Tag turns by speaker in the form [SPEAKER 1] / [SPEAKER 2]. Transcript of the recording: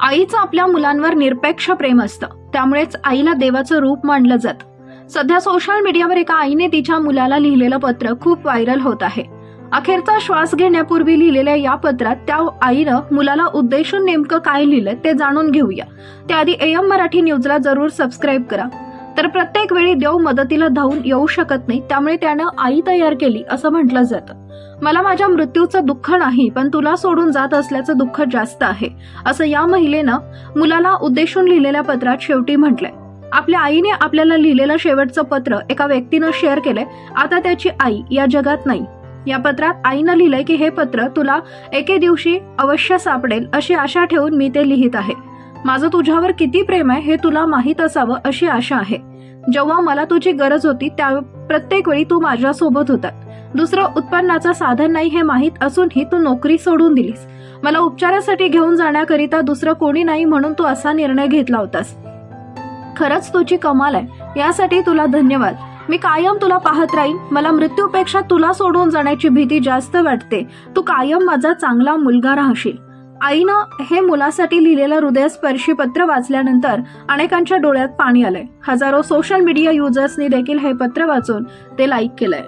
[SPEAKER 1] आईचं आपल्या मुलांवर निरपेक्ष प्रेम असतं. त्यामुळेच आईला देवाचं रूप मानलं जातं. सध्या सोशल मीडियावर एका आईने तिच्या मुलाला लिहिलेलं पत्र खूप व्हायरल होत आहे. अखेरचा श्वास घेण्यापूर्वी लिहिलेल्या या पत्रात त्या आईनं मुलाला उद्देशून नेमकं काय लिहिलं ते जाणून घेऊया. त्याआधी एम मराठी न्यूजला जरूर सबस्क्राईब करा. तर प्रत्येक वेळी देव मदतीला धावून येऊ शकत नाही त्यामुळे त्यानं आई तयार केली असं म्हटलं जातं. मला माझ्या मृत्यूचं दुःख नाही पण तुला सोडून जात असल्याचं दुःख जास्त आहे असं या महिलेनं मुलाला उद्देशून लिहिलेल्या पत्रात शेवटी म्हटलंय. आपल्या आईने आपल्याला लिहिलेलं शेवटचं पत्र एका व्यक्तीनं शेअर केलंय आता त्याची आई या जगात नाही. या पत्रात आईनं लिहिलंय की हे पत्र तुला एके दिवशी अवश्य सापडेल अशी आशा ठेवून मी ते लिहित आहे. माझं तुझ्यावर किती प्रेम आहे हे तुला माहीत असावं अशी आशा आहे. जेव्हा मला तुझी गरज होती त्या प्रत्येक वेळी तू माझ्यासोबत होता दुसरं उत्पन्नाचं साधन नाही हे माहीत असूनही तू नोकरी सोडून दिलीस. मला उपचारासाठी घेऊन जाण्याकरिता दुसरं कोणी नाही म्हणून तू असा निर्णय घेतला होतास. खरंच तुझी कमाल आहे. यासाठी तुला धन्यवाद. मी कायम तुला पाहत राहीन. मला मृत्यूपेक्षा तुला सोडून जाण्याची भीती जास्त वाटते. तू कायम माझा चांगला मुलगा राहशील. आईनं हे मुलासाठी लिहिलेलं हृदयस्पर्शी पत्र वाचल्यानंतर अनेकांच्या डोळ्यात पाणी आलंय. हजारो सोशल मीडिया युजर्सनी देखील हे पत्र वाचून ते लाईक केलंय.